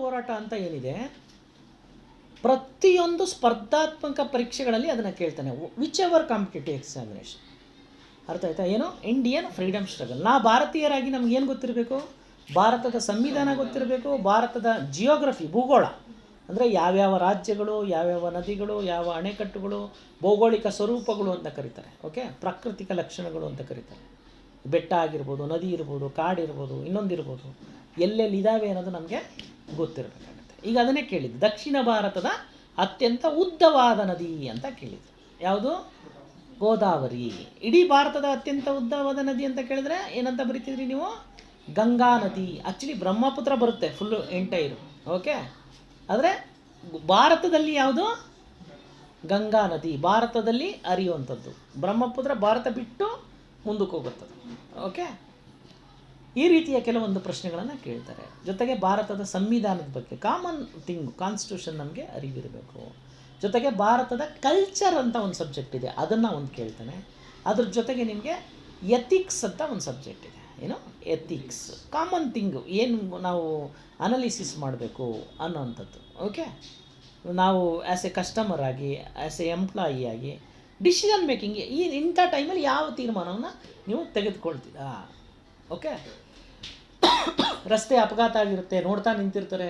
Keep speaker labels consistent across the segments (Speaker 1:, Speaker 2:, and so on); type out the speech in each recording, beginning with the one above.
Speaker 1: ಹೋರಾಟ ಅಂತ ಏನಿದೆ? ಪ್ರತಿಯೊಂದು ಸ್ಪರ್ಧಾತ್ಮಕ ಪರೀಕ್ಷೆಗಳಲ್ಲಿ ಅದನ್ನು ಕೇಳ್ತಾನೆ. ವಿಚ್ ಎವರ್ ಕಾಂಪಿಟೇಟಿವ್ ಎಕ್ಸಾಮಿನೇಷನ್ ಅರ್ಥ ಆಯ್ತಾ? ಏನು? ಇಂಡಿಯನ್ ಫ್ರೀಡಮ್ ಸ್ಟ್ರಗಲ್ ನಾ ಭಾರತೀಯರಾಗಿ ನಮ್ಗೆ ಏನು ಗೊತ್ತಿರಬೇಕು? ಭಾರತದ ಸಂವಿಧಾನ ಗೊತ್ತಿರಬೇಕು, ಭಾರತದ ಜಿಯೋಗ್ರಫಿ ಭೂಗೋಳ. ಅಂದರೆ ಯಾವ್ಯಾವ ರಾಜ್ಯಗಳು, ಯಾವ್ಯಾವ ನದಿಗಳು, ಯಾವ ಅಣೆಕಟ್ಟುಗಳು, ಭೌಗೋಳಿಕ ಸ್ವರೂಪಗಳು ಅಂತ ಕರೀತಾರೆ. ಓಕೆ ಪ್ರಾಕೃತಿಕ ಲಕ್ಷಣಗಳು ಅಂತ ಕರೀತಾರೆ. ಬೆಟ್ಟ ಆಗಿರ್ಬೋದು, ನದಿ ಇರ್ಬೋದು, ಕಾಡಿರ್ಬೋದು, ಇನ್ನೊಂದಿರ್ಬೋದು. ಎಲ್ಲೆಲ್ಲಿ ಇದ್ದಾವೆ ಅನ್ನೋದು ನಮಗೆ ಗೊತ್ತಿರಬೇಕಾಗತ್ತೆ ಈಗ ಅದನ್ನೇ ಕೇಳಿದ್ದು. ದಕ್ಷಿಣ ಭಾರತದ ಅತ್ಯಂತ ಉದ್ದವಾದ ನದಿ ಅಂತ ಕೇಳಿದ್ದು. ಯಾವುದು? ಗೋದಾವರಿ. ಇಡೀ ಭಾರತದ ಅತ್ಯಂತ ಉದ್ದವಾದ ನದಿ ಅಂತ ಕೇಳಿದ್ರೆ ಏನಂತ ಬರಿತಿದ್ರಿ ನೀವು? ಗಂಗಾ ನದಿ. ಆ್ಯಕ್ಚುಲಿ ಬ್ರಹ್ಮಪುತ್ರ ಬರುತ್ತೆ ಫುಲ್ಲು ಎಂಟೈರು ಓಕೆ ಆದರೆ ಭಾರತದಲ್ಲಿ ಯಾವುದು? ಗಂಗಾ ನದಿ. ಭಾರತದಲ್ಲಿ ಅರಿಯುವಂಥದ್ದು ಬ್ರಹ್ಮಪುತ್ರ ಭಾರತ ಬಿಟ್ಟು ಮುಂದಕ್ಕೆ ಹೋಗುತ್ತದೆ. ಓಕೆ ಈ ರೀತಿಯ ಕೆಲವೊಂದು ಪ್ರಶ್ನೆಗಳನ್ನು ಕೇಳ್ತಾರೆ. ಜೊತೆಗೆ ಭಾರತದ ಸಂವಿಧಾನದ ಬಗ್ಗೆ ಕಾಮನ್ ಥಿಂಗ್ ಕಾನ್ಸ್ಟಿಟ್ಯೂಷನ್ ನಮಗೆ ಅರಿವಿರಬೇಕು. ಜೊತೆಗೆ ಭಾರತದ ಕಲ್ಚರ್ ಅಂತ ಒಂದು ಸಬ್ಜೆಕ್ಟ್ ಇದೆ, ಅದನ್ನು ಒಂದು ಕೇಳ್ತಾನೆ. ಅದ್ರ ಜೊತೆಗೆ ನಿಮಗೆ ಎಥಿಕ್ಸ್ ಅಂತ ಒಂದು ಸಬ್ಜೆಕ್ಟ್ ಇದೆ. ಏನು? ಎಥಿಕ್ಸ್ ಕಾಮನ್ ಥಿಂಗು ಏನು ನಾವು ಅನಾಲಿಸಿಸ್ ಮಾಡಬೇಕು ಅನ್ನೋವಂಥದ್ದು ಓಕೆ ನಾವು ಆ್ಯಸ್ ಎ ಕಸ್ಟಮರ್ ಆಗಿ ಆ್ಯಸ್ ಎ ಎಂಪ್ಲಾಯಿ ಆಗಿ ಡಿಸಿಷನ್ ಮೇಕಿಂಗ್ ಈ, ಇಂಥ ಟೈಮಲ್ಲಿ ಯಾವ ತೀರ್ಮಾನವನ್ನು ನೀವು ತೆಗೆದುಕೊಳ್ತೀರಾ? ಓಕೆ? ರಸ್ತೆ ಅಪಘಾತ ಆಗಿರುತ್ತೆ, ನೋಡ್ತಾ ನಿಂತಿರ್ತಾರೆ.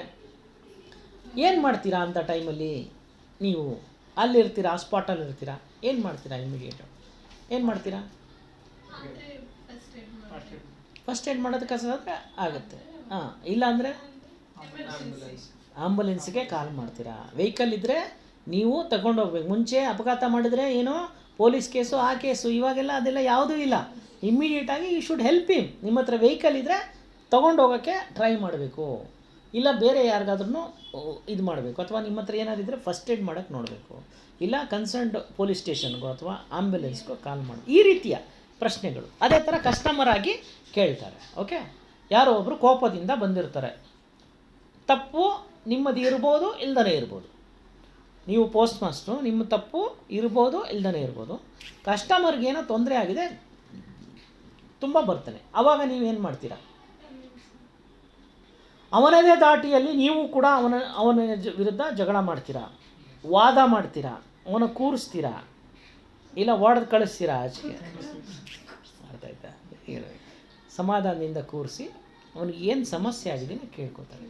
Speaker 1: ಏನು ಮಾಡ್ತೀರಾ ಅಂಥ ಟೈಮಲ್ಲಿ ನೀವು? ಅಲ್ಲಿರ್ತೀರಾ ಸ್ಪಾಟಲ್ಲಿ ಇರ್ತೀರಾ ಏನು ಮಾಡ್ತೀರಾ ಇಮಿಡಿಯೇಟು ಏನು ಮಾಡ್ತೀರಾ? ಫಸ್ಟ್ ಏಡ್ ಮಾಡೋದಕ್ಕೆ ಆದರೆ ಆಗುತ್ತೆ. ಹಾಂ, ಇಲ್ಲಾಂದರೆ? ಆಂಬುಲೆನ್ಸ್ಗೆ ಕಾಲ್ ಮಾಡ್ತೀರಾ? ವೆಹಿಕಲ್ ಇದ್ದರೆ ನೀವು ತಗೊಂಡೋಗ್ಬೇಕು. ಮುಂಚೆ ಅಪಘಾತ ಮಾಡಿದ್ರೆ ಏನೋ ಪೊಲೀಸ್ ಕೇಸು, ಆ ಕೇಸು, ಇವಾಗೆಲ್ಲ ಅದೆಲ್ಲ ಯಾವುದೂ ಇಲ್ಲ. ಇಮ್ಮಿಡಿಯೇಟಾಗಿ ಯು ಶುಡ್ ಹೆಲ್ಪ್ ಹಿಮ್ ನಿಮ್ಮ ಹತ್ರ ವೆಹಿಕಲ್ ಇದ್ದರೆ ತೊಗೊಂಡೋಗೋಕ್ಕೆ ಟ್ರೈ ಮಾಡಬೇಕು. ಇಲ್ಲ ಬೇರೆ ಯಾರಿಗಾದ್ರೂ ಇದು ಮಾಡಬೇಕು. ಅಥವಾ ನಿಮ್ಮ ಹತ್ರ ಏನಾದ್ರು ಇದ್ದರೆ ಫಸ್ಟ್ ಏಡ್ ಮಾಡೋಕ್ಕೆ ನೋಡಬೇಕು. ಇಲ್ಲ ಕನ್ಸರ್ನ್ಡ್ ಪೊಲೀಸ್ ಸ್ಟೇಷನ್ಗೋ ಅಥವಾ ಆ್ಯಂಬುಲೆನ್ಸ್ಗೋ ಕಾಲ್ ಮಾಡಿ. ಈ ರೀತಿಯ ಪ್ರಶ್ನೆಗಳು. ಅದೇ ಥರ ಕಸ್ಟಮರ್ ಆಗಿ ಕೇಳ್ತಾರೆ. ಓಕೆ ಯಾರೋ ಒಬ್ಬರು ಕೋಪದಿಂದ ಬಂದಿರ್ತಾರೆ. ತಪ್ಪು ನಿಮ್ಮದು ಇರ್ಬೋದು, ಇಲ್ದನೇ ಇರ್ಬೋದು. ನೀವು ಪೋಸ್ಟ್ ಮಾಸ್ಟ್ರು ನಿಮ್ಮ ತಪ್ಪು ಇರ್ಬೋದು, ಇಲ್ದನೇ ಇರ್ಬೋದು. ಕಸ್ಟಮರ್ಗೆ ಏನೋ ತೊಂದರೆ ಆಗಿದೆ ತುಂಬ ಬರ್ತಾನೆ. ಆವಾಗ ನೀವೇನು ಮಾಡ್ತೀರಾ? ಅವನದೇ ದಾಟಿಯಲ್ಲಿ ನೀವು ಕೂಡ ಅವನ ಅವನ ವಿರುದ್ಧ ಜಗಳ ಮಾಡ್ತೀರಾ? ವಾದ ಮಾಡ್ತೀರಾ? ಅವನ ಕೂರಿಸ್ತೀರಾ? ಇಲ್ಲ ಓಡದ್ ಕಳಿಸ್ತೀರಾ ಆಚೆಗೆ? ಸಮಾಧಾನದಿಂದ ಕೂರಿಸಿ ಅವನಿಗೆ ಏನು ಸಮಸ್ಯೆ ಆಗಿದೆ ಕೇಳ್ಕೊತಾರೆ.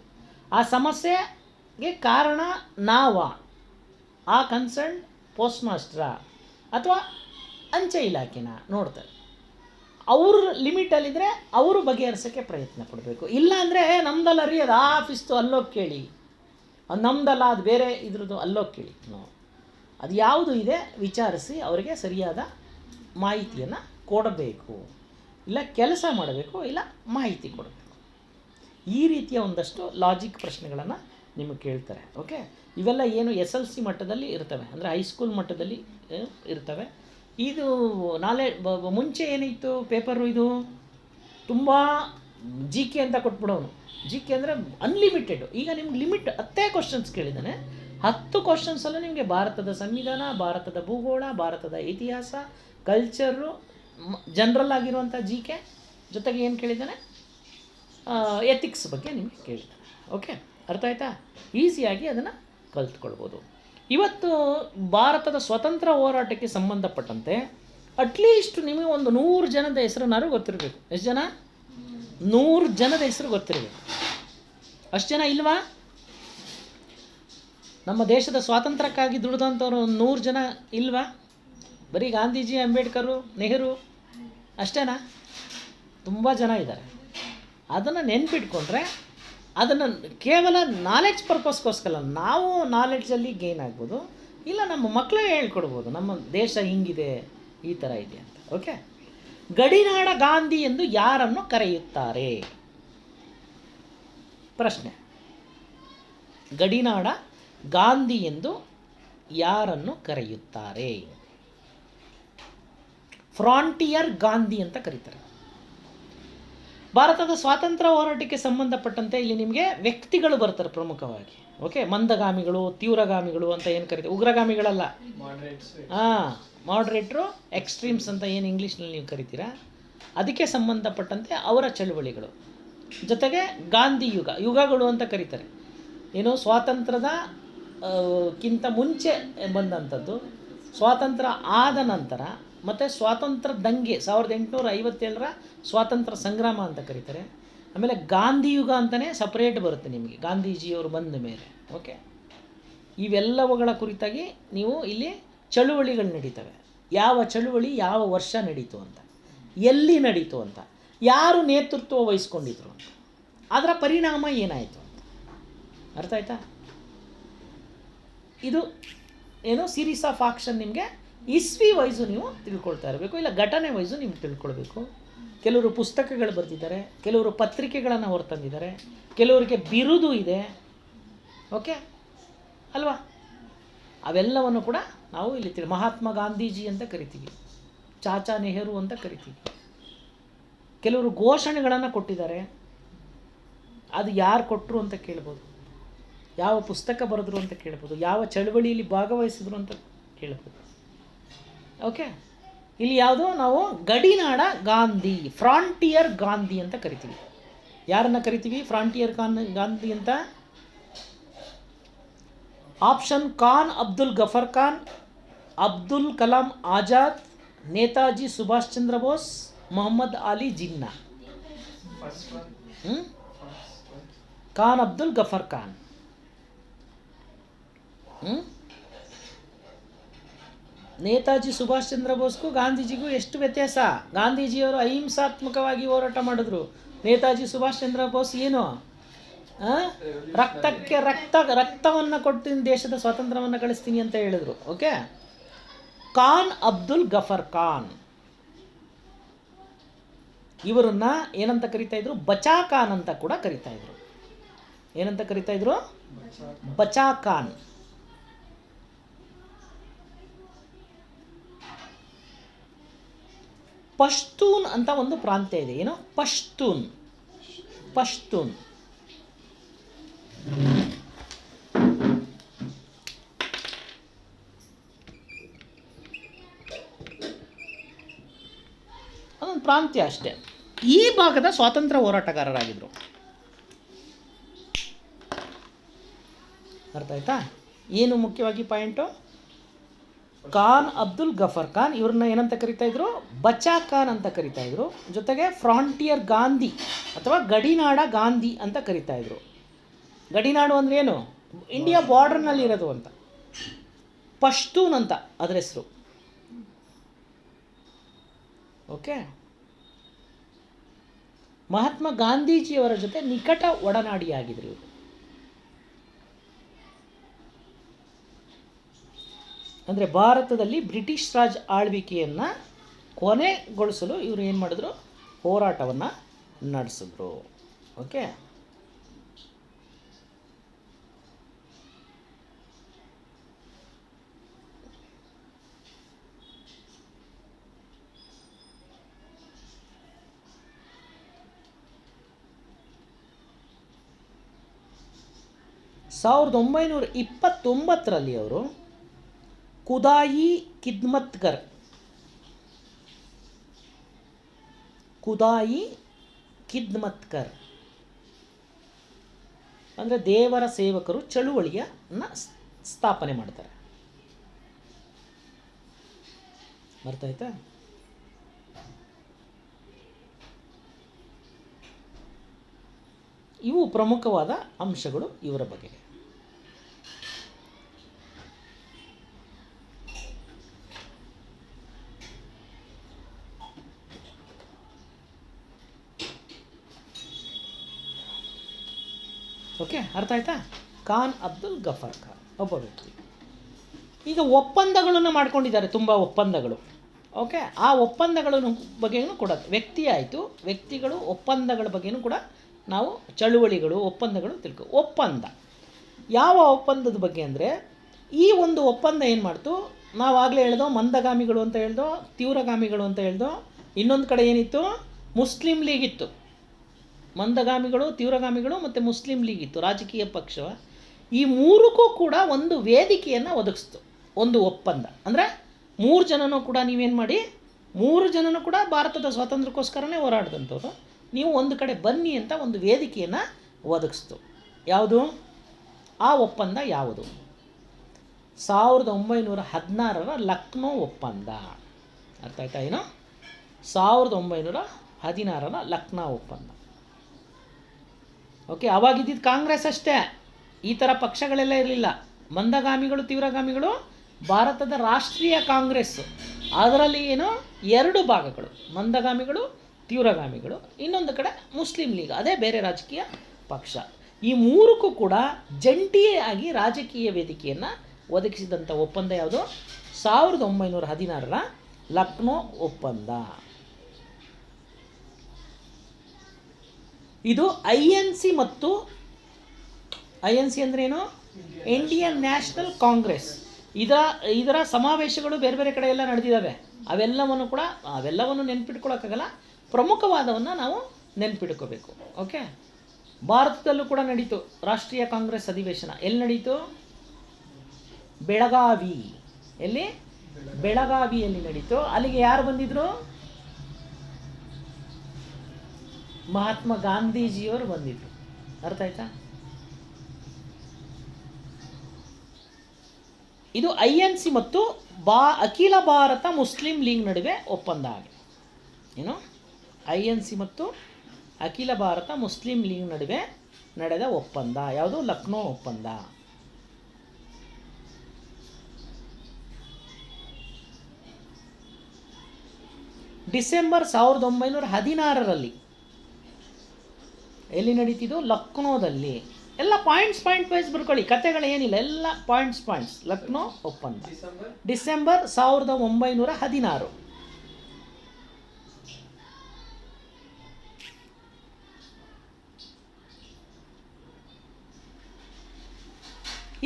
Speaker 1: ಆ ಸಮಸ್ಯೆಗೆ ಕಾರಣ ನಾವ. ಆ ಕನ್ಸರ್ನ್ ಪೋಸ್ಟ್ ಮಾಸ್ಟ್ರಾ ಅಥವಾ ಅಂಚೆ ಇಲಾಖೆನ ನೋಡ್ತಾರೆ. ಅವ್ರ ಲಿಮಿಟಲ್ಲಿದ್ದರೆ ಅವರು ಬಗೆಹರಿಸೋಕ್ಕೆ ಪ್ರಯತ್ನ ಪಡಬೇಕು. ಇಲ್ಲ ಅಂದರೆ ನಮ್ದಲ್ಲ ರೀ ಅದು ಆಫೀಸ್ದು ಅಲ್ಲೋಗಿ ಕೇಳಿ. ಅದು ನಮ್ದಲ್ಲ, ಅದು ಬೇರೆ ಇದ್ರದ್ದು ಅಲ್ಲೋಗಿ ಕೇಳಿ. ನೋ ಅದು ಯಾವುದು ಇದೆ, ವಿಚಾರಿಸಿ ಅವರಿಗೆ ಸರಿಯಾದ ಮಾಹಿತಿಯನ್ನು ಕೊಡಬೇಕು. ಇಲ್ಲ ಕೆಲಸ ಮಾಡಬೇಕು, ಇಲ್ಲ ಮಾಹಿತಿ ಕೊಡಬೇಕು. ಈ ರೀತಿಯ ಒಂದಷ್ಟು ಲಾಜಿಕ್ ಪ್ರಶ್ನೆಗಳನ್ನು ನಿಮಗೆ ಕೇಳ್ತಾರೆ ಓಕೆ ಇವೆಲ್ಲ ಏನು ಎಸ್ ಎಲ್ ಸಿ ಮಟ್ಟದಲ್ಲಿ ಇರ್ತವೆ, ಅಂದರೆ ಹೈಸ್ಕೂಲ್ ಮಟ್ಟದಲ್ಲಿ ಇರ್ತವೆ. ಇದು ನಾಲೆ ಮುಂಚೆ ಏನಿತ್ತು ಪೇಪರು ಇದು? ತುಂಬ ಜಿ ಕೆ ಅಂತ ಕೊಟ್ಬಿಡೋನು. ಜಿ ಕೆ ಅಂದರೆ ಅನ್ಲಿಮಿಟೆಡ್ ಈಗ ನಿಮ್ಗೆ ಲಿಮಿಟ್ ಹತ್ತೇ ಕ್ವಶನ್ಸ್ ಕೇಳಿದ್ದಾನೆ. ಹತ್ತು ಕ್ವಶನ್ಸಲ್ಲೂ ನಿಮಗೆ ಭಾರತದ ಸಂವಿಧಾನ, ಭಾರತದ ಭೂಗೋಳ, ಭಾರತದ ಇತಿಹಾಸ ಕಲ್ಚರು ಜನರಲ್ ಆಗಿರುವಂಥ ಜಿ ಕೆ ಜೊತೆಗೆ ಏನು ಕೇಳಿದ್ದಾನೆ? ಎಥಿಕ್ಸ್ ಬಗ್ಗೆ ನಿಮಗೆ ಕೇಳಿದ್ದಾನೆ. ಓಕೆ ಅರ್ಥ ಆಯ್ತಾ? ಈಸಿಯಾಗಿ ಅದನ್ನು ಕಲ್ತ್ಕೊಳ್ಬೋದು. ಇವತ್ತು ಭಾರತದ ಸ್ವತಂತ್ರ ಹೋರಾಟಕ್ಕೆ ಸಂಬಂಧಪಟ್ಟಂತೆ ಅಟ್ಲೀಸ್ಟ್ ನಿಮಗೆ ಒಂದು ನೂರು ಜನದ ಹೆಸರನ್ನಾರು ಗೊತ್ತಿರಬೇಕು. ಎಷ್ಟು ಜನ? ನೂರು ಜನದ ಹೆಸರು ಗೊತ್ತಿರಬೇಕು. ಅಷ್ಟು ಜನ ಇಲ್ವಾ? ನಮ್ಮ ದೇಶದ ಸ್ವಾತಂತ್ರ್ಯಕ್ಕಾಗಿ ದುಡಿದಂಥವ್ರು ಒಂದು ನೂರು ಜನ ಇಲ್ವಾ? ಬರೀ ಗಾಂಧೀಜಿ, ಅಂಬೇಡ್ಕರು, ನೆಹರು, ಅಷ್ಟೇನಾ? ತುಂಬ ಜನ ಇದ್ದಾರೆ. ಅದನ್ನು ನೆನ್ಪಿಟ್ಕೊಂಡ್ರೆ ಅದನ್ನು ಕೇವಲ ನಾಲೆಡ್ಜ್ ಪರ್ಪಸ್ಗೋಸ್ಕರ ನಾವು ನಾಲೆಡ್ಜಲ್ಲಿ ಗೇನ್ ಆಗ್ಬೋದು, ಇಲ್ಲ ನಮ್ಮ ಮಕ್ಕಳೇ ಹೇಳ್ಕೊಡ್ಬೋದು, ನಮ್ಮ ದೇಶ ಹಿಂಗಿದೆ, ಈ ಥರ ಇದೆ ಅಂತ ಓಕೆ ಗಡಿನಾಡ ಗಾಂಧಿ ಎಂದು ಯಾರನ್ನು ಕರೆಯುತ್ತಾರೆ? ಪ್ರಶ್ನೆ. ಗಡಿನಾಡ ಗಾಂಧಿ ಎಂದು ಯಾರನ್ನು ಕರೆಯುತ್ತಾರೆ? ಫ್ರಾಂಟಿಯರ್ ಗಾಂಧಿ ಅಂತ ಕರೀತಾರೆ. ಭಾರತದ ಸ್ವಾತಂತ್ರ್ಯ ಹೋರಾಟಕ್ಕೆ ಸಂಬಂಧಪಟ್ಟಂತೆ ಇಲ್ಲಿ ನಿಮಗೆ ವ್ಯಕ್ತಿಗಳು ಬರ್ತಾರೆ ಪ್ರಮುಖವಾಗಿ. ಓಕೆ ಮಂದಗಾಮಿಗಳು ತೀವ್ರಗಾಮಿಗಳು ಅಂತ ಏನು ಕರಿತೀವಿ ಉಗ್ರಗಾಮಿಗಳಲ್ಲ? ಹಾಂ ಮಾಡ್ರೇಟ್ರು ಎಕ್ಸ್ಟ್ರೀಮ್ಸ್ ಅಂತ ಏನು ಇಂಗ್ಲೀಷ್ನಲ್ಲಿ ನೀವು ಕರಿತೀರಾ? ಅದಕ್ಕೆ ಸಂಬಂಧಪಟ್ಟಂತೆ ಅವರ ಚಳುವಳಿಗಳು. ಜೊತೆಗೆ ಗಾಂಧಿ ಯುಗ ಯುಗಗಳು ಅಂತ ಕರೀತಾರೆ. ಏನು ಸ್ವಾತಂತ್ರ್ಯದ ಕ್ಕಿಂತ ಮುಂಚೆ ಬಂದಂಥದ್ದು ಸ್ವಾತಂತ್ರ್ಯ ಆದ ನಂತರ ಮತ್ತು ಸ್ವಾತಂತ್ರ್ಯ ದಂಗೆ ಸಾವಿರದ ಎಂಟುನೂರ ಐವತ್ತೇಳರ ಸ್ವಾತಂತ್ರ್ಯ ಸಂಗ್ರಾಮ ಅಂತ ಕರೀತಾರೆ. ಆಮೇಲೆ ಗಾಂಧಿ ಯುಗ ಅಂತಲೇ ಸಪ್ರೇಟ್ ಬರುತ್ತೆ ನಿಮಗೆ. ಗಾಂಧೀಜಿಯವರು ಬಂದ ಮೇಲೆ. ಓಕೆ ಇವೆಲ್ಲವುಗಳ ಕುರಿತಾಗಿ ನೀವು ಇಲ್ಲಿ ಚಳುವಳಿಗಳು ನಡೀತವೆ. ಯಾವ ಚಳುವಳಿ, ಯಾವ ವರ್ಷ ನಡೀತು ಅಂತ. ಎಲ್ಲಿ ನಡೀತು ಅಂತ. ಯಾರು ನೇತೃತ್ವ ವಹಿಸ್ಕೊಂಡಿದ್ರು ಅಂತ. ಅದರ ಪರಿಣಾಮ ಏನಾಯಿತು ಅಂತ. ಅರ್ಥ ಆಯ್ತಾ? ಇದು ಏನು ಸೀರೀಸ್ ಆಫ್ ಆಕ್ಷನ್ ನಿಮಗೆ ಇಸ್ವಿ ವೈಸು ನೀವು ತಿಳ್ಕೊಳ್ತಾ ಇರಬೇಕು, ಇಲ್ಲ ಘಟನೆ ವೈಸು ನೀವು ತಿಳ್ಕೊಳ್ಬೇಕು. ಕೆಲವರು ಪುಸ್ತಕಗಳು ಬರೆದಿದ್ದಾರೆ, ಕೆಲವರು ಪತ್ರಿಕೆಗಳನ್ನು ಹೊರತಂದಿದ್ದಾರೆ, ಕೆಲವರಿಗೆ ಬಿರುದು ಇದೆ. ಓಕೆ? ಅಲ್ವಾ? ಅವೆಲ್ಲವನ್ನು ಕೂಡ ನಾವು ಇಲ್ಲಿ ತಿಳಿ, ಮಹಾತ್ಮ ಗಾಂಧೀಜಿ ಅಂತ ಕರಿತೀವಿ, ಚಾಚಾ ನೆಹರು ಅಂತ ಕರಿತೀವಿ. ಕೆಲವರು ಘೋಷಣೆಗಳನ್ನು ಕೊಟ್ಟಿದ್ದಾರೆ, ಅದು ಯಾರು ಕೊಟ್ಟರು ಅಂತ ಕೇಳ್ಬೋದು. ಯಾವ ಪುಸ್ತಕ ಬರೆದ್ರು ಅಂತ ಕೇಳ್ಬೋದು, ಯಾವ ಚಳವಳಿಯಲ್ಲಿ ಭಾಗವಹಿಸಿದ್ರು ಅಂತ ಕೇಳ್ಬೋದು. ಓಕೆ ಇಲ್ಲಿ ಯಾವುದು? ನಾವು ಗಡಿನಾಡ ಗಾಂಧಿ ಫ್ರಾಂಟಿಯರ್ ಗಾಂಧಿ ಅಂತ ಕರಿತೀವಿ. ಯಾರನ್ನ ಕರಿತೀವಿ? ಫ್ರಾಂಟಿಯರ್ ಖಾನ್ ಗಾಂಧಿ ಅಂತ? ಆಪ್ಷನ್ ಖಾನ್ ಅಬ್ದುಲ್ ಗಫರ್ ಖಾನ್, ಅಬ್ದುಲ್ ಕಲಾಂ ಆಜಾದ್, ನೇತಾಜಿ ಸುಭಾಷ್ ಚಂದ್ರ ಬೋಸ್, ಮೊಹಮ್ಮದ್ ಅಲಿ ಜಿನ್ನಾ. ಹ್ಮ್? ಖಾನ್ ಅಬ್ದುಲ್ ಗಫರ್ ಖಾನ್. ಹ್ಮ್? ನೇತಾಜಿ ಸುಭಾಷ್ ಚಂದ್ರ ಬೋಸ್ಗೂ ಗಾಂಧೀಜಿಗೂ ಎಷ್ಟು ವ್ಯತ್ಯಾಸ? ಗಾಂಧೀಜಿಯವರು ಅಹಿಂಸಾತ್ಮಕವಾಗಿ ಹೋರಾಟ ಮಾಡಿದ್ರು. ನೇತಾಜಿ ಸುಭಾಷ್ ಚಂದ್ರ ಬೋಸ್ ಏನು? ರಕ್ತಕ್ಕೆ ರಕ್ತ, ರಕ್ತವನ್ನು ಕೊಟ್ಟು ದೇಶದ ಸ್ವಾತಂತ್ರ್ಯವನ್ನು ಗಳಿಸ್ತೀನಿ ಅಂತ ಹೇಳಿದ್ರು. ಓಕೆ? ಖಾನ್ ಅಬ್ದುಲ್ ಗಫರ್ ಖಾನ್. ಇವರನ್ನ ಏನಂತ ಕರಿತಾ ಇದ್ರು? ಬಚಾ ಖಾನ್ ಅಂತ ಕೂಡ ಕರಿತಾ ಇದ್ರು. ಏನಂತ ಕರಿತಾ ಇದ್ರು? ಬಚಾ ಖಾನ್. ಪಶ್ತೂನ್ ಅಂತ ಒಂದು ಪ್ರಾಂತ್ಯ ಇದೆ. ಏನು? ಪಶ್ತೂನ್. ಪಶ್ತೂನ್. ಅದೊಂದು ಪ್ರಾಂತ್ಯ ಅಷ್ಟೇ. ಈ ಭಾಗದ ಸ್ವಾತಂತ್ರ್ಯ ಹೋರಾಟಗಾರರಾಗಿದ್ದರು ಅರ್ಥ ಆಯ್ತಾ? ಏನು ಮುಖ್ಯವಾಗಿ ಪಾಯಿಂಟು? ಖಾನ್ ಅಬ್ದುಲ್ ಗಫರ್ ಖಾನ್, ಇವ್ರನ್ನ ಏನಂತ ಕರಿತಾ ಇದ್ರು? ಬಚಾ ಖಾನ್ ಅಂತ ಕರಿತಾ ಇದ್ರು. ಜೊತೆಗೆ ಫ್ರಾಂಟಿಯರ್ ಗಾಂಧಿ ಅಥವಾ ಗಡಿನಾಡ ಗಾಂಧಿ ಅಂತ ಕರಿತಾ ಇದ್ರು. ಗಡಿನಾಡು ಅಂದ್ರೆ ಏನು? ಇಂಡಿಯಾ ಬಾರ್ಡರ್ನಲ್ಲಿ ಇರೋದು ಅಂತ. ಪಶ್ತೂನ್ ಅಂತ ಅದರ ಹೆಸರು. ಓಕೆ? ಮಹಾತ್ಮ ಗಾಂಧೀಜಿಯವರ ಜೊತೆ ನಿಕಟ ಒಡನಾಡಿಯಾಗಿದ್ರು ಇವರು. ಅಂದರೆ ಭಾರತದಲ್ಲಿ ಬ್ರಿಟಿಷ್ ರಾಜ್ ಆಳ್ವಿಕೆಯನ್ನು ಕೊನೆಗೊಳಿಸಲು ಇವರು ಏನು ಮಾಡಿದ್ರು? ಹೋರಾಟವನ್ನು ನಡೆಸಿದ್ರು. ಓಕೆ? ಸಾವಿರದ ಒಂಬೈನೂರ ಇಪ್ಪತ್ತೊಂಬತ್ತರಲ್ಲಿ ಅವರು ಕುದಾಯಿ ಕಿದ್ಮತ್ಕರ್ ಕುದಾಯಿ ಕಿದ್ಮತ್ಕರ್ ಅಂದರೆ ದೇವರ ಸೇವಕರು ಚಳುವಳಿಯನ್ನು ಸ್ಥಾಪನೆ ಮಾಡ್ತಾರೆ. ಬರ್ತಾಯ್ತಾ ಇವು ಪ್ರಮುಖವಾದ ಅಂಶಗಳು ಇವರ ಬಗ್ಗೆ ಓಕೆ ಅರ್ಥ ಆಯ್ತಾ? ಖಾನ್ ಅಬ್ದುಲ್ ಗಫರ್ ಖಾನ್, ಒಬ್ಬ ವ್ಯಕ್ತಿ. ಈಗ ಒಪ್ಪಂದಗಳನ್ನು ಮಾಡ್ಕೊಂಡಿದ್ದಾರೆ ತುಂಬ ಒಪ್ಪಂದಗಳು. ಓಕೆ ಆ ಒಪ್ಪಂದಗಳ ಬಗ್ಗೆಯೂ ಕೂಡ ವ್ಯಕ್ತಿ ಆಯಿತು, ವ್ಯಕ್ತಿಗಳು ಒಪ್ಪಂದಗಳ ಬಗ್ಗೆಯೂ ಕೂಡ ನಾವು ಚಳುವಳಿಗಳು, ಒಪ್ಪಂದಗಳು ತಿಳ್ಕೊ, ಒಪ್ಪಂದ. ಯಾವ ಒಪ್ಪಂದದ ಬಗ್ಗೆ ಅಂದರೆ, ಈ ಒಂದು ಒಪ್ಪಂದ ಏನು ಮಾಡ್ತು? ನಾವು ಆಗಲೇ ಹೇಳ್ದೋ ಮಂದಗಾಮಿಗಳು ಅಂತ ಹೇಳ್ದೋ, ತೀವ್ರಗಾಮಿಗಳು ಅಂತ ಹೇಳ್ದೋ, ಇನ್ನೊಂದು ಕಡೆ ಏನಿತ್ತು? ಮುಸ್ಲಿಂ ಲೀಗ್ ಇತ್ತು. ಮಂದಗಾಮಿಗಳು, ತೀವ್ರಗಾಮಿಗಳು ಮತ್ತು ಮುಸ್ಲಿಂ ಲೀಗ್ ಇತ್ತು, ರಾಜಕೀಯ ಪಕ್ಷ ಈ ಮೂರಕ್ಕೂ ಕೂಡ ಒಂದು ವೇದಿಕೆಯನ್ನು ಒದಗಿಸ್ತು, ಒಂದು ಒಪ್ಪಂದ. ಅಂದರೆ ಮೂರು ಜನನೂ ಕೂಡ ನೀವೇನು ಮಾಡಿ, ಮೂರು ಜನನೂ ಕೂಡ ಭಾರತದ ಸ್ವಾತಂತ್ರ್ಯಕ್ಕೋಸ್ಕರನೇ ಹೋರಾಡಿದಂಥವ್ರು. ನೀವು ಒಂದು ಕಡೆ ಬನ್ನಿ ಅಂತ ಒಂದು ವೇದಿಕೆಯನ್ನು ಒದಗಿಸ್ತು. ಯಾವುದು? ಆ ಒಪ್ಪಂದ ಯಾವುದು? ಸಾವಿರದ ಒಂಬೈನೂರ ಹದಿನಾರರ ಲಕ್ನೋ ಒಪ್ಪಂದ. ಅರ್ಥ ಆಯ್ತಾ ಏನು? ಸಾವಿರದ ಒಂಬೈನೂರ ಹದಿನಾರರ ಲಕ್ನೋ ಒಪ್ಪಂದ. ಓಕೆ ಅವಾಗಿದ್ದಿದ್ದು ಕಾಂಗ್ರೆಸ್ ಅಷ್ಟೇ. ಈ ಥರ ಪಕ್ಷಗಳೆಲ್ಲ ಇರಲಿಲ್ಲ. ಮಂದಗಾಮಿಗಳು, ತೀವ್ರಗಾಮಿಗಳು, ಭಾರತದ ರಾಷ್ಟ್ರೀಯ ಕಾಂಗ್ರೆಸ್ಸು ಅದರಲ್ಲಿ ಏನು? ಎರಡು ಭಾಗಗಳು. ಮಂದಗಾಮಿಗಳು, ತೀವ್ರಗಾಮಿಗಳು. ಇನ್ನೊಂದು ಕಡೆ ಮುಸ್ಲಿಂ ಲೀಗ್. ಅದೇ ಬೇರೆ ರಾಜಕೀಯ ಪಕ್ಷ. ಈ ಮೂರಕ್ಕೂ ಕೂಡ ಜಂಟಿಯಾಗಿ ರಾಜಕೀಯ ವೇದಿಕೆಯನ್ನು ಒದಗಿಸಿದಂಥ ಒಪ್ಪಂದ ಯಾವುದು? ಸಾವಿರದ ಒಂಬೈನೂರ ಹದಿನಾರರ ಲಕ್ನೋ ಒಪ್ಪಂದ. ಇದು ಐ ಎನ್ ಸಿ ಮತ್ತು ಐ ಎನ್ ಸಿ ಅಂದ್ರೇನು? ಇಂಡಿಯನ್ ನ್ಯಾಷನಲ್ ಕಾಂಗ್ರೆಸ್ ಇದರ ಇದರ ಸಮಾವೇಶಗಳು ಬೇರೆ ಬೇರೆ ಕಡೆ ಎಲ್ಲ ನಡೆದಿದ್ದಾವೆ. ಅವೆಲ್ಲವನ್ನು ಕೂಡ, ಅವೆಲ್ಲವನ್ನು ನೆನ್ಪಿಟ್ಕೊಳ್ಳೋಕ್ಕಾಗಲ್ಲ ಪ್ರಮುಖವಾದವನ್ನು ನಾವು ನೆನ್ಪಿಟ್ಕೋಬೇಕು. ಓಕೆ? ಭಾರತದಲ್ಲೂ ಕೂಡ ನಡೀತು ರಾಷ್ಟ್ರೀಯ ಕಾಂಗ್ರೆಸ್ ಅಧಿವೇಶನ. ಎಲ್ಲಿ ನಡೀತು? ಬೆಳಗಾವಿ. ಎಲ್ಲಿ? ಬೆಳಗಾವಿಯಲ್ಲಿ ನಡೀತು. ಅಲ್ಲಿಗೆ ಯಾರು ಬಂದಿದ್ರು? ಮಹಾತ್ಮ ಗಾಂಧೀಜಿಯವರು ಬಂದಿದ್ರು. ಅರ್ಥ ಆಯ್ತಾ? ಇದು ಐ ಎನ್ ಸಿ ಮತ್ತು ಬಾ, ಅಖಿಲ ಭಾರತ ಮುಸ್ಲಿಂ ಲೀಗ್ ನಡುವೆ ಒಪ್ಪಂದ ಆಗಿದೆ. ಏನು? ಐ ಎನ್ ಸಿ ಮತ್ತು ಅಖಿಲ ಭಾರತ ಮುಸ್ಲಿಂ ಲೀಗ್ ನಡುವೆ ನಡೆದ ಒಪ್ಪಂದ. ಯಾವುದು? ಲಕ್ನೋ ಒಪ್ಪಂದ. ಡಿಸೆಂಬರ್ ಸಾವಿರದ ಒಂಬೈನೂರ ಹದಿನಾರರಲ್ಲಿ ಎಲ್ಲಿ ನಡೀತಿದ್ದು ಲಕ್ನೋದಲ್ಲಿ. ಎಲ್ಲ ಪಾಯಿಂಟ್ಸ್ ಪಾಯಿಂಟ್ ವೈಸ್ ಬರ್ಕೊಳ್ಳಿ. ಕತೆಗಳು ಏನಿಲ್ಲ ಎಲ್ಲ ಪಾಯಿಂಟ್ಸ್ ಪಾಯಿಂಟ್ಸ್ ಲಕ್ನೋ ಒಪ್ಪಂದ. ಡಿಸೆಂಬರ್? ಸಾವಿರದ ಒಂಬೈನೂರ ಹದಿನಾರು.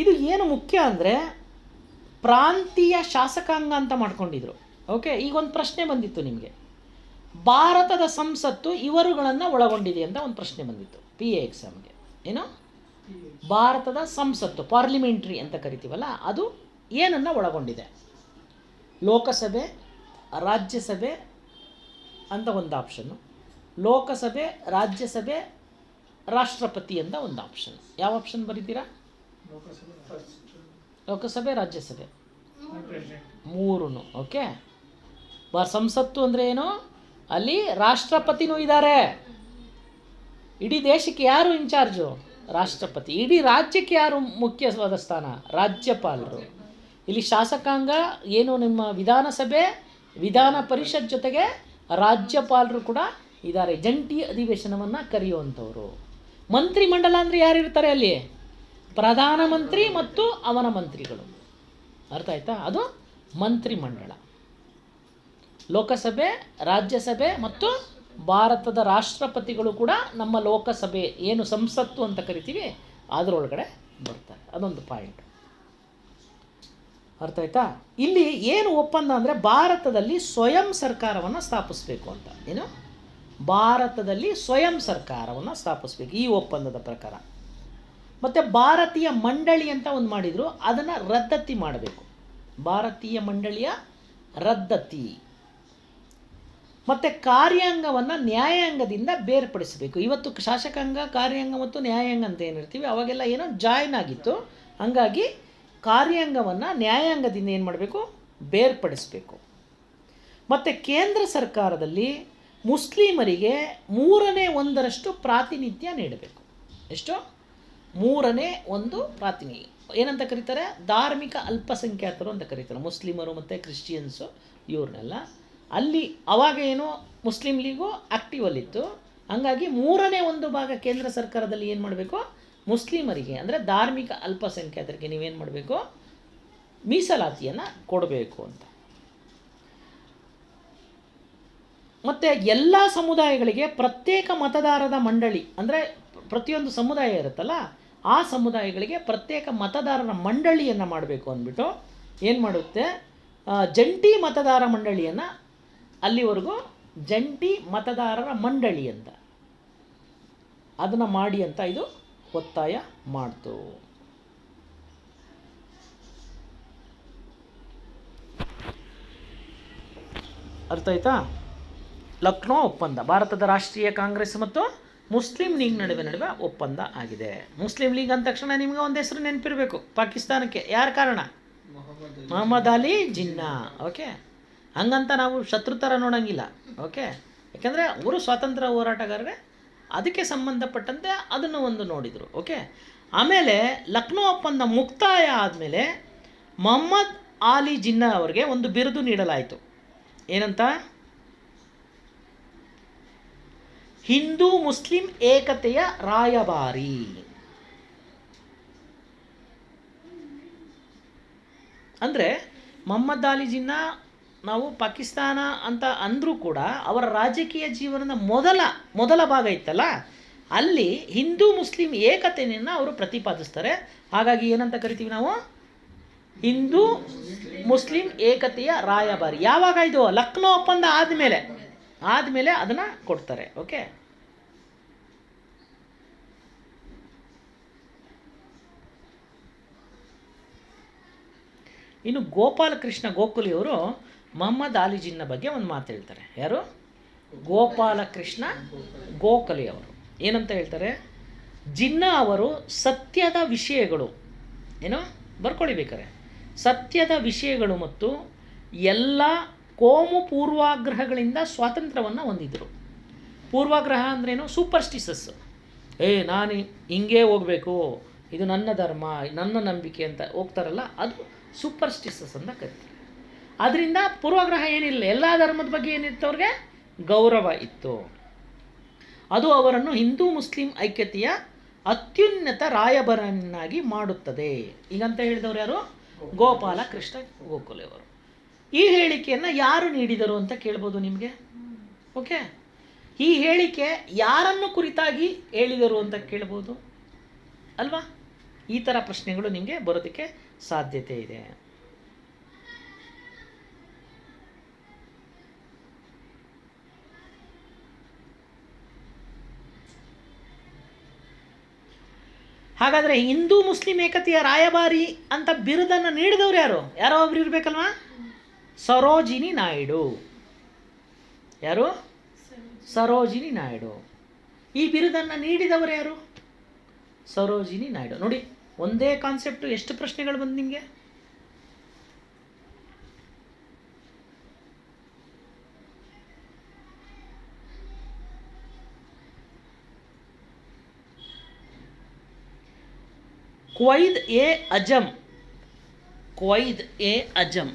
Speaker 1: ಇದು ಏನು ಮುಖ್ಯ ಅಂದರೆ ಪ್ರಾಂತೀಯ ಶಾಸಕಾಂಗ ಅಂತ ಮಾಡ್ಕೊಂಡಿದ್ರು. ಓಕೆ ಈಗ ಒಂದು ಪ್ರಶ್ನೆ ಬಂದಿತ್ತು ನಿಮಗೆ. ಭಾರತದ ಸಂಸತ್ತು ಇವರುಗಳನ್ನು ಒಳಗೊಂಡಿದೆ ಅಂತ ಒಂದು ಪ್ರಶ್ನೆ ಬಂದಿತ್ತು. ಪಿ ಎ ಎಕ್ಸಾಮ್ಗೆ ಏನು? ಭಾರತದ ಸಂಸತ್ತು ಪಾರ್ಲಿಮೆಂಟ್ರಿ ಅಂತ ಕರಿತೀವಲ್ಲ, ಅದು ಏನನ್ನು ಒಳಗೊಂಡಿದೆ? ಲೋಕಸಭೆ, ರಾಜ್ಯಸಭೆ ಅಂತ ಒಂದು ಆಪ್ಷನ್ನು ಲೋಕಸಭೆ, ರಾಜ್ಯಸಭೆ, ರಾಷ್ಟ್ರಪತಿ ಅಂತ ಒಂದು ಆಪ್ಷನ್ ಯಾವ ಆಪ್ಷನ್ ಬರೀತೀರಾ? ಲೋಕಸಭೆ, ರಾಜ್ಯಸಭೆ. ಮೂರು ಓಕೆ ಸಂಸತ್ತು ಅಂದರೆ ಏನು? ಅಲ್ಲಿ ರಾಷ್ಟ್ರಪತಿನೂ ಇದ್ದಾರೆ. ಇಡೀ ದೇಶಕ್ಕೆ ಯಾರು ಇನ್ಚಾರ್ಜು ರಾಷ್ಟ್ರಪತಿ. ಇಡೀ ರಾಜ್ಯಕ್ಕೆ ಯಾರು ಮುಖ್ಯವಾದ ಸ್ಥಾನ? ರಾಜ್ಯಪಾಲರು. ಇಲ್ಲಿ ಶಾಸಕಾಂಗ, ಏನು ನಿಮ್ಮ ವಿಧಾನಸಭೆ, ವಿಧಾನ ಪರಿಷತ್ ಜೊತೆಗೆ ರಾಜ್ಯಪಾಲರು ಕೂಡ ಇದ್ದಾರೆ. ಜಂಟಿ ಅಧಿವೇಶನವನ್ನು ಕರೆಯುವಂಥವ್ರು. ಮಂತ್ರಿಮಂಡಲ ಅಂದರೆ ಯಾರು ಇರ್ತಾರೆ ಅಲ್ಲಿ? ಪ್ರಧಾನಮಂತ್ರಿ ಮತ್ತು ಅವನ ಮಂತ್ರಿಗಳು. ಅರ್ಥ ಆಯ್ತಾ? ಅದು ಮಂತ್ರಿಮಂಡಲ. ಲೋಕಸಭೆ, ರಾಜ್ಯಸಭೆ ಮತ್ತು ಭಾರತದ ರಾಷ್ಟ್ರಪತಿಗಳು ಕೂಡ ನಮ್ಮ ಲೋಕಸಭೆ ಏನು ಸಂಸತ್ತು ಅಂತ ಕರಿತೀವಿ ಅದರೊಳಗಡೆ ಬರ್ತಾರೆ. ಅದೊಂದು ಪಾಯಿಂಟ್ ಅರ್ಥ ಆಯ್ತಾ? ಇಲ್ಲಿ ಏನು ಒಪ್ಪಂದ ಅಂದರೆ ಭಾರತದಲ್ಲಿ ಸ್ವಯಂ ಸರ್ಕಾರವನ್ನು ಸ್ಥಾಪಿಸಬೇಕು ಅಂತ. ಏನು? ಭಾರತದಲ್ಲಿ ಸ್ವಯಂ ಸರ್ಕಾರವನ್ನು ಸ್ಥಾಪಿಸಬೇಕು ಈ ಒಪ್ಪಂದದ ಪ್ರಕಾರ. ಮತ್ತು ಭಾರತೀಯ ಮಂಡಳಿ ಅಂತ ಒಂದು ಮಾಡಿದರು, ಅದನ್ನು ರದ್ದತಿ ಮಾಡಬೇಕು. ಭಾರತೀಯ ಮಂಡಳಿಯ ರದ್ದತಿ. ಮತ್ತು ಕಾರ್ಯಾಂಗವನ್ನು ನ್ಯಾಯಾಂಗದಿಂದ ಬೇರ್ಪಡಿಸಬೇಕು. ಇವತ್ತು ಶಾಸಕಾಂಗ, ಕಾರ್ಯಾಂಗ ಮತ್ತು ನ್ಯಾಯಾಂಗ ಅಂತ ಏನಿರ್ತೀವಿ, ಅವಾಗೆಲ್ಲ ಏನೋ ಜಾಯ್ನ್ ಆಗಿತ್ತು. ಹಂಗಾಗಿ ಕಾರ್ಯಾಂಗವನ್ನು ನ್ಯಾಯಾಂಗದಿಂದ ಏನು ಮಾಡಬೇಕು? ಬೇರ್ಪಡಿಸಬೇಕು. ಮತ್ತು ಕೇಂದ್ರ ಸರ್ಕಾರದಲ್ಲಿ ಮುಸ್ಲಿಮರಿಗೆ ಮೂರನೇ ಒಂದರಷ್ಟು ಪ್ರಾತಿನಿಧ್ಯ ನೀಡಬೇಕು. ಎಷ್ಟು? ಮೂರನೇ ಒಂದು ಪ್ರಾತಿನಿಧ್ಯ ಏನಂತ ಕರೀತಾರೆ? ಧಾರ್ಮಿಕ ಅಲ್ಪಸಂಖ್ಯಾತರು ಅಂತ ಕರೀತಾರೆ. ಮುಸ್ಲಿಮರು ಮತ್ತು ಕ್ರಿಶ್ಚಿಯನ್ಸು, ಇವ್ರನ್ನೆಲ್ಲ. ಅಲ್ಲಿ ಅವಾಗ ಏನು ಮುಸ್ಲಿಂ ಲೀಗು ಆ್ಯಕ್ಟಿವಲ್ಲಿತ್ತು ಹಂಗಾಗಿ ಮೂರನೇ ಒಂದು ಭಾಗ ಕೇಂದ್ರ ಸರ್ಕಾರದಲ್ಲಿ ಏನು ಮಾಡಬೇಕು? ಮುಸ್ಲಿಮರಿಗೆ, ಅಂದರೆ ಧಾರ್ಮಿಕ ಅಲ್ಪಸಂಖ್ಯಾತರಿಗೆ ನೀವೇನು ಮಾಡಬೇಕು? ಮೀಸಲಾತಿಯನ್ನು ಕೊಡಬೇಕು ಅಂತ. ಮತ್ತು ಎಲ್ಲ ಸಮುದಾಯಗಳಿಗೆ ಪ್ರತ್ಯೇಕ ಮತದಾರರ ಮಂಡಳಿ, ಅಂದರೆ ಪ್ರತಿಯೊಂದು ಸಮುದಾಯ ಇರುತ್ತಲ್ಲ, ಆ ಸಮುದಾಯಗಳಿಗೆ ಪ್ರತ್ಯೇಕ ಮತದಾರರ ಮಂಡಳಿಯನ್ನು ಮಾಡಬೇಕು ಅಂದ್ಬಿಟ್ಟು ಏನು ಮಾಡುತ್ತೆ? ಜಂಟಿ ಮತದಾರ ಮಂಡಳಿಯನ್ನು ಅಲ್ಲಿವರೆಗೂ ಜಂಟಿ ಮತದಾರರ ಮಂಡಳಿ ಅಂತ. ಅದನ್ನು ಮಾಡಿ ಅಂತ ಇದು ಒತ್ತಾಯ ಮಾಡ್ತು. ಅರ್ಥ ಆಯ್ತಾ? ಲಕ್ನೋ ಒಪ್ಪಂದ, ಭಾರತದ ರಾಷ್ಟ್ರೀಯ ಕಾಂಗ್ರೆಸ್ ಮತ್ತು ಮುಸ್ಲಿಂ ಲೀಗ್ ನಡುವೆ ನಡುವೆ ಒಪ್ಪಂದ ಆಗಿದೆ. ಮುಸ್ಲಿಂ ಲೀಗ್ ಅಂದ ತಕ್ಷಣ ನಿಮ್ಗೆ ಒಂದು ಹೆಸರು ನೆನಪಿರಬೇಕು, ಪಾಕಿಸ್ತಾನಕ್ಕೆ. ಯಾರ ಕಾರಣ? ಮೊಹಮ್ಮದ್ ಅಲಿ ಜಿನ್ನಾ. ಓಕೆ. ಹಂಗಂತ ನಾವು ಶತ್ರು ಥರ ನೋಡೋಂಗಿಲ್ಲ ಓಕೆ ಯಾಕೆಂದರೆ ಅವರು ಸ್ವಾತಂತ್ರ್ಯ ಹೋರಾಟಗಾರರೇ, ಅದಕ್ಕೆ ಸಂಬಂಧಪಟ್ಟಂತೆ ಅದನ್ನು ಒಂದು ನೋಡಿದರು ಓಕೆ ಆಮೇಲೆ ಲಕ್ನೋ ಒಪ್ಪಂದ ಮುಕ್ತಾಯ ಆದಮೇಲೆ ಮೊಹಮ್ಮದ್ ಆಲಿ ಜಿನ್ನಾ ಅವರಿಗೆ ಒಂದು ಬಿರುದು ನೀಡಲಾಯಿತು. ಏನಂತ? ಹಿಂದೂ ಮುಸ್ಲಿಂ ಏಕತೆಯ ರಾಯಭಾರಿ. ಅಂದರೆ ಮೊಹಮ್ಮದ್ ಅಲಿ ಜಿನ್ನಾ ನಾವು ಪಾಕಿಸ್ತಾನ ಅಂತ ಅಂದರೂ ಕೂಡ ಅವರ ರಾಜಕೀಯ ಜೀವನದ ಮೊದಲ ಮೊದಲ ಭಾಗ ಇತ್ತಲ್ಲ, ಅಲ್ಲಿ ಹಿಂದೂ ಮುಸ್ಲಿಂ ಏಕತೆಯನ್ನು ಅವರು ಪ್ರತಿಪಾದಿಸ್ತಾರೆ. ಹಾಗಾಗಿ ಏನಂತ ಕರಿತೀವಿ ನಾವು? ಹಿಂದೂ ಮುಸ್ಲಿಂ ಏಕತೆಯ ರಾಯಭಾರಿ. ಯಾವಾಗ ಇದು ಲಕ್ನೋ ಒಪ್ಪಂದ ಆದಮೇಲೆ ಆದಮೇಲೆ ಅದನ್ನು ಕೊಡ್ತಾರೆ, ಓಕೆ? ಇನ್ನು ಗೋಪಾಲಕೃಷ್ಣ ಗೋಖಲೆಯವರು ಮೊಹಮ್ಮದ್ ಆಲಿ ಬಗ್ಗೆ ಒಂದು ಮಾತು ಹೇಳ್ತಾರೆ. ಯಾರು? ಗೋಪಾಲಕೃಷ್ಣ ಗೋಖಲೆಯವರು ಏನಂತ ಹೇಳ್ತಾರೆ? ಜಿನ್ನಾ ಅವರು ಸತ್ಯದ ವಿಷಯಗಳು. ಏನೋ? ಬರ್ಕೊಳಿಬೇಕಾರೆ. ಸತ್ಯದ ವಿಷಯಗಳು ಮತ್ತು ಎಲ್ಲ ಕೋಮು ಪೂರ್ವಾಗ್ರಹಗಳಿಂದ ಸ್ವಾತಂತ್ರ್ಯವನ್ನು ಹೊಂದಿದ್ರು. ಪೂರ್ವಾಗ್ರಹ ಅಂದ್ರೇನು? ಸೂಪರ್ಸ್ಟಿಸಸ್ ಏ, ನಾನು ಹಿಂಗೇ ಹೋಗಬೇಕು. ಇದು ನನ್ನ ಧರ್ಮ, ನನ್ನ ನಂಬಿಕೆ ಅಂತ ಹೋಗ್ತಾರಲ್ಲ, ಅದು ಸೂಪರ್ಸ್ಟಿಸಸ್ ಅಂತ ಕರಿತಾರೆ. ಅದರಿಂದ ಪೂರ್ವಗ್ರಹ ಏನಿಲ್ಲ, ಎಲ್ಲ ಧರ್ಮದ ಬಗ್ಗೆ ಏನಿತ್ತು ಅವ್ರಿಗೆ ಗೌರವ ಇತ್ತು. ಅದು ಅವರನ್ನು ಹಿಂದೂ ಮುಸ್ಲಿಂ ಐಕ್ಯತೆಯ ಅತ್ಯುನ್ನತ ರಾಯಭರನ್ನಾಗಿ ಮಾಡುತ್ತದೆ. ಈಗಂತ ಹೇಳಿದವರು ಯಾರು? ಗೋಪಾಲ ಕೃಷ್ಣ ಗೋಖಲೆ ಅವರು. ಈ ಹೇಳಿಕೆಯನ್ನು ಯಾರು ನೀಡಿದರು ಅಂತ ಕೇಳ್ಬೋದು ನಿಮಗೆ? ಓಕೆ? ಈ ಹೇಳಿಕೆ ಯಾರನ್ನು ಕುರಿತಾಗಿ ಹೇಳಿದರು ಅಂತ ಕೇಳ್ಬೋದು? ಅಲ್ವಾ? ಈ ಥರ ಪ್ರಶ್ನೆಗಳು ನಿಮಗೆ ಬರೋದಕ್ಕೆ ಸಾಧ್ಯತೆ ಇದೆ. ಹಾಗಾದರೆ ಹಿಂದೂ ಮುಸ್ಲಿಂ ಏಕತೆಯ ರಾಯಭಾರಿ ಅಂತ ಬಿರುದನ್ನು ನೀಡಿದವರು ಯಾರು? ಯಾರೋ ಒಬ್ರು ಇರಬೇಕಲ್ವಾ? ಸರೋಜಿನಿ ನಾಯ್ಡು. ಯಾರು? ಸರೋಜಿನಿ ನಾಯ್ಡು. ಈ ಬಿರುದನ್ನು ನೀಡಿದವರು ಯಾರು? ಸರೋಜಿನಿ ನಾಯ್ಡು. ನೋಡಿ, ಒಂದೇ ಕಾನ್ಸೆಪ್ಟು ಎಷ್ಟು ಪ್ರಶ್ನೆಗಳು ಬಂದು ನಿಮಗೆ? ಕ್ವೈದ್ ಎ ಅಜಮ್ ಕ್ವೈದ್ ಎ ಅಜಮ್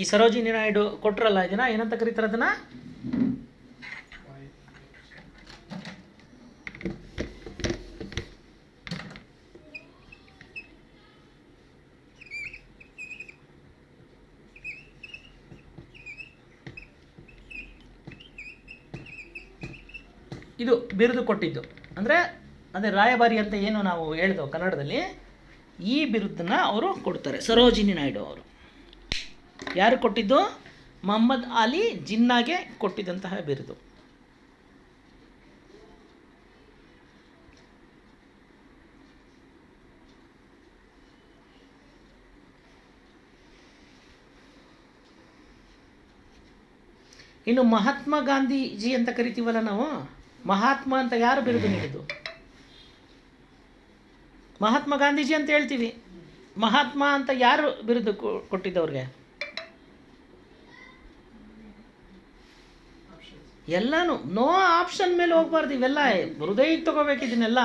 Speaker 1: ಈ ಸರೋಜಿನಿ ನಾಯ್ಡು ಕೊಟ್ರಲ್ಲ ಇದನ್ನ? ಏನಂತ ಕರೀತಾರೆ ಅದನ್ನ? ಇದು ಬಿರುದು ಕೊಟ್ಟಿದ್ದು. ಅಂದರೆ ಅದೇ ರಾಯಭಾರಿ ಅಂತ ಏನು ನಾವು ಹೇಳಿದೋ ಕನ್ನಡದಲ್ಲಿ, ಈ ಬಿರುದನ್ನ ಅವರು ಕೊಡ್ತಾರೆ. ಸರೋಜಿನಿ ನಾಯ್ಡು ಅವರು. ಯಾರು ಕೊಟ್ಟಿದ್ದು? ಮೊಹಮ್ಮದ್ ಅಲಿ ಜಿನ್ನಾಗೆ ಕೊಟ್ಟಿದ್ದಂತಹ ಬಿರುದು. ಇನ್ನು ಮಹಾತ್ಮ ಗಾಂಧೀಜಿ ಅಂತ ಕರಿತೀವಲ್ಲ ನಾವು? ಮಹಾತ್ಮ ಅಂತ ಯಾರು ಬಿರುದು ನೀಡಿದ್ದು? ಮಹಾತ್ಮ ಗಾಂಧೀಜಿ ಅಂತ ಹೇಳ್ತೀವಿ. ಮಹಾತ್ಮ ಅಂತ ಯಾರು ಬಿರುದು ಕೊಟ್ಟಿದ್ದವ್ರಿಗೆ? ಎಲ್ಲಾನು, ನೋ ಆಪ್ಷನ್ ಮೇಲೆ ಹೋಗ್ಬಾರ್ದು ಇವೆಲ್ಲ. ಹೃದಯಕ್ಕೆ ತಗೋಬೇಕು ಇದನ್ನೆಲ್ಲ.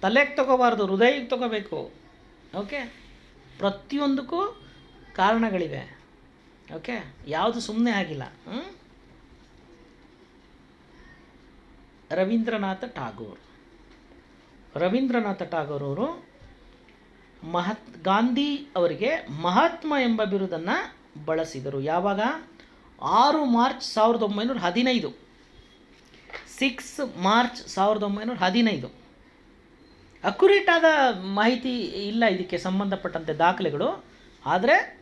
Speaker 1: ತಲೆಗೆ ತಗೋಬಾರ್ದು ಹೃದಯಕ್ಕೆ ತಗೋಬೇಕು. ಓಕೆ? ಪ್ರತಿಯೊಂದಕ್ಕೂ ಕಾರಣಗಳಿವೆ. ಓಕೆ? ಯಾವುದು ಸುಮ್ಮನೆ ಆಗಿಲ್ಲ? ರವೀಂದ್ರನಾಥ ಟಾಗೋರ್ ರವೀಂದ್ರನಾಥ ಟಾಗೋರ್ ಅವರು ಮಹತ್ ಗಾಂಧಿ ಅವರಿಗೆ ಮಹಾತ್ಮ ಎಂಬ ಬಿರುದನ್ನು ಬಳಸಿದರು. ಯಾವಾಗ? ಆರು ಮಾರ್ಚ್ ಸಾವಿರದ ಒಂಬೈನೂರ ಹದಿನೈದು. ಸಿಕ್ಸ್ ಮಾರ್ಚ್ ಸಾವಿರದ ಒಂಬೈನೂರ ಹದಿನೈದು. ಅಕ್ಯುರೇಟ್ ಆದ ಮಾಹಿತಿ ಇಲ್ಲ ಇದಕ್ಕೆ ಸಂಬಂಧಪಟ್ಟಂತೆ ದಾಖಲೆಗಳು. ಆದರೆ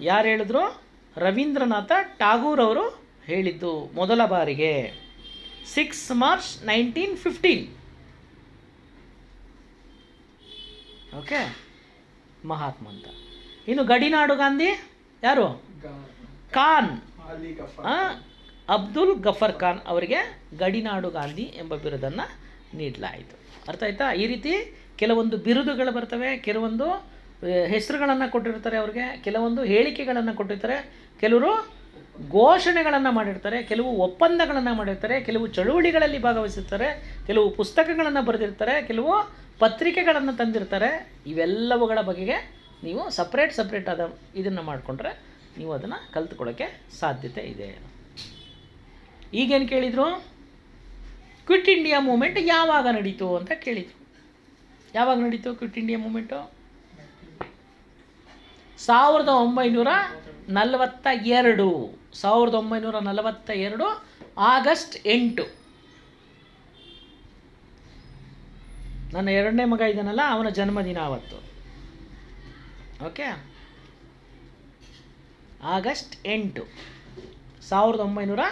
Speaker 1: ಯಾರು ಹೇಳಿದ್ರು? ರವೀಂದ್ರನಾಥ ಟಾಗೂರ್ ಅವರು ಹೇಳಿದ್ದು ಮೊದಲ ಬಾರಿಗೆ. Six March nineteen fifteen okay? Mahatma ಅಂತ. ಇನ್ನು ಗಡಿನಾಡು ಗಾಂಧಿ, ಯಾರು? ಖಾನ್. ಅಬ್ದುಲ್ ಗಫರ್ ಖಾನ್ ಅವರಿಗೆ ಗಡಿನಾಡು ಗಾಂಧಿ ಎಂಬ ಬಿರುದನ್ನು ನೀಡಲಾಯಿತು. ಅರ್ಥ ಆಯ್ತಾ? ಈ ರೀತಿ ಕೆಲವೊಂದು ಬಿರುದುಗಳು ಬರ್ತವೆ, ಕೆಲವೊಂದು ಹೆಸರುಗಳನ್ನು ಕೊಟ್ಟಿರ್ತಾರೆ ಅವ್ರಿಗೆ, ಕೆಲವೊಂದು ಹೇಳಿಕೆಗಳನ್ನು ಕೊಟ್ಟಿರ್ತಾರೆ, ಕೆಲವರು ಘೋಷಣೆಗಳನ್ನು ಮಾಡಿರ್ತಾರೆ, ಕೆಲವು ಒಪ್ಪಂದಗಳನ್ನು ಮಾಡಿರ್ತಾರೆ, ಕೆಲವು ಚಳುವಳಿಗಳಲ್ಲಿ ಭಾಗವಹಿಸಿರ್ತಾರೆ, ಕೆಲವು ಪುಸ್ತಕಗಳನ್ನು ಬರೆದಿರ್ತಾರೆ, ಕೆಲವು ಪತ್ರಿಕೆಗಳನ್ನು ತಂದಿರ್ತಾರೆ, ಇವೆಲ್ಲವುಗಳ ಬಗೆಗೆ ನೀವು ಸಪ್ರೇಟ್ ಸಪ್ರೇಟ್ ಆದ ಇದನ್ನು ಮಾಡಿಕೊಂಡ್ರೆ ನೀವು ಅದನ್ನು ಕಲ್ತ್ಕೊಳ್ಳೋಕ್ಕೆ ಸಾಧ್ಯತೆ ಇದೆ. ಈಗೇನು ಕೇಳಿದರು? ಕ್ವಿಟ್ ಇಂಡಿಯಾ ಮೂಮೆಂಟ್ ಯಾವಾಗ ನಡೀತು ಅಂತ ಕೇಳಿದರು. ಯಾವಾಗ ನಡೀತು ಕ್ವಿಟ್ ಇಂಡಿಯಾ ಮೂಮೆಂಟು ಸಾವಿರದ ಒಂಬೈನೂರ ನಲವತ್ತ ಎರಡು. ಸಾವಿರದ ಒಂಬೈನೂರ ನಲವತ್ತ ಎರಡು ಆಗಸ್ಟ್ ಎಂಟು. ನನ್ನ ಎರಡನೇ ಮಗ ಇದ್ದಾನಲ್ಲ, ಅವನ ಜನ್ಮದಿನ ಅವತ್ತು. ಓಕೆ ಆಗಸ್ಟ್ ಎಂಟು, ಸಾವಿರದ ಒಂಬೈನೂರ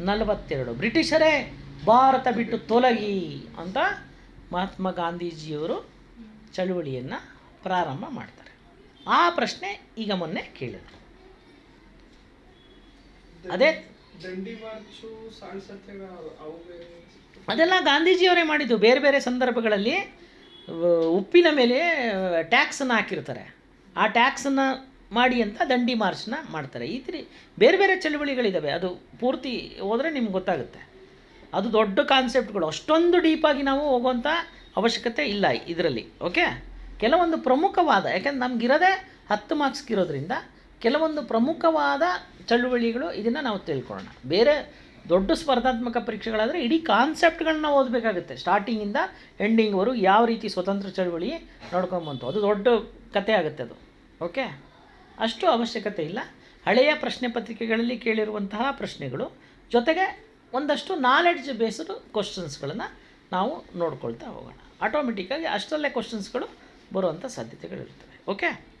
Speaker 1: ನಲವತ್ತೆರಡು. ಬ್ರಿಟಿಷರೇ, ಭಾರತ ಬಿಟ್ಟು ತೊಲಗಿ ಅಂತ ಮಹಾತ್ಮ ಗಾಂಧೀಜಿಯವರು ಚಳುವಳಿಯನ್ನು ಪ್ರಾರಂಭ ಮಾಡ್ತಾರೆ. ಆ ಪ್ರಶ್ನೆ ಈಗ ಮೊನ್ನೆ ಕೇಳಿದರು. ಅದೇ ಅದೆಲ್ಲ ಗಾಂಧೀಜಿಯವರೇ ಮಾಡಿದ್ದು. ಬೇರೆ ಬೇರೆ ಸಂದರ್ಭಗಳಲ್ಲಿ ಉಪ್ಪಿನ ಮೇಲೆ ಟ್ಯಾಕ್ಸನ್ನು ಹಾಕಿರ್ತಾರೆ. ಆ ಟ್ಯಾಕ್ಸನ್ನು ಮಾಡಿ ಅಂತ ದಂಡಿ ಮಾರ್ಚ್ನ ಮಾಡ್ತಾರೆ. ಈ ರೀತಿ ಬೇರೆ ಬೇರೆ ಚಳುವಳಿಗಳಿದ್ದಾವೆ ಅದು ಪೂರ್ತಿ ಹೋದರೆ ನಿಮ್ಗೆ ಗೊತ್ತಾಗುತ್ತೆ. ಅದು ದೊಡ್ಡ ಕಾನ್ಸೆಪ್ಟ್ಗಳು. ಅಷ್ಟೊಂದು ಡೀಪಾಗಿ ನಾವು ಹೋಗುವಂಥ ಅವಶ್ಯಕತೆ ಇಲ್ಲ ಇದರಲ್ಲಿ. ಓಕೆ? ಕೆಲವೊಂದು ಪ್ರಮುಖವಾದ, ಯಾಕಂದ್ರೆ ನಮಗಿರೋದೇ ಹತ್ತು ಮಾರ್ಕ್ಸ್ಗಿರೋದ್ರಿಂದ ಕೆಲವೊಂದು ಪ್ರಮುಖವಾದ ಚಳುವಳಿಗಳು ಇದನ್ನು ನಾವು ತಿಳ್ಕೊಳ್ಳೋಣ. ಬೇರೆ ದೊಡ್ಡ ಸ್ಪರ್ಧಾತ್ಮಕ ಪರೀಕ್ಷೆಗಳಾದರೆ ಇಡೀ ಕಾನ್ಸೆಪ್ಟ್ಗಳನ್ನ ಓದಬೇಕಾಗುತ್ತೆ. ಸ್ಟಾರ್ಟಿಂಗಿಂದ ಎಂಡಿಂಗ್ವರೆಗೂ ಯಾವ ರೀತಿ ಸ್ವತಂತ್ರ ಚಳುವಳಿ ನೋಡ್ಕೊಂಬಂತು. ಅದು ದೊಡ್ಡ ಕತೆ ಆಗುತ್ತೆ ಅದು. ಓಕೆ? ಅಷ್ಟು ಅವಶ್ಯಕತೆ ಇಲ್ಲ. ಹಳೆಯ ಪ್ರಶ್ನೆ ಪತ್ರಿಕೆಗಳಲ್ಲಿ ಕೇಳಿರುವಂತಹ ಪ್ರಶ್ನೆಗಳು. ಜೊತೆಗೆ ಒಂದಷ್ಟು ನಾಲೆಡ್ಜ್ ಬೇಸ್ಡ್ ಕ್ವಶನ್ಸ್ಗಳನ್ನು ನಾವು ನೋಡ್ಕೊಳ್ತಾ ಹೋಗೋಣ. ಆಟೋಮೆಟಿಕ್ಕಾಗಿ ಅಷ್ಟರಲ್ಲೇ ಕ್ವಶನ್ಸ್ಗಳು ಬರುವಂಥ ಸಾಧ್ಯತೆಗಳಿರ್ತವೆ ಓಕೆ?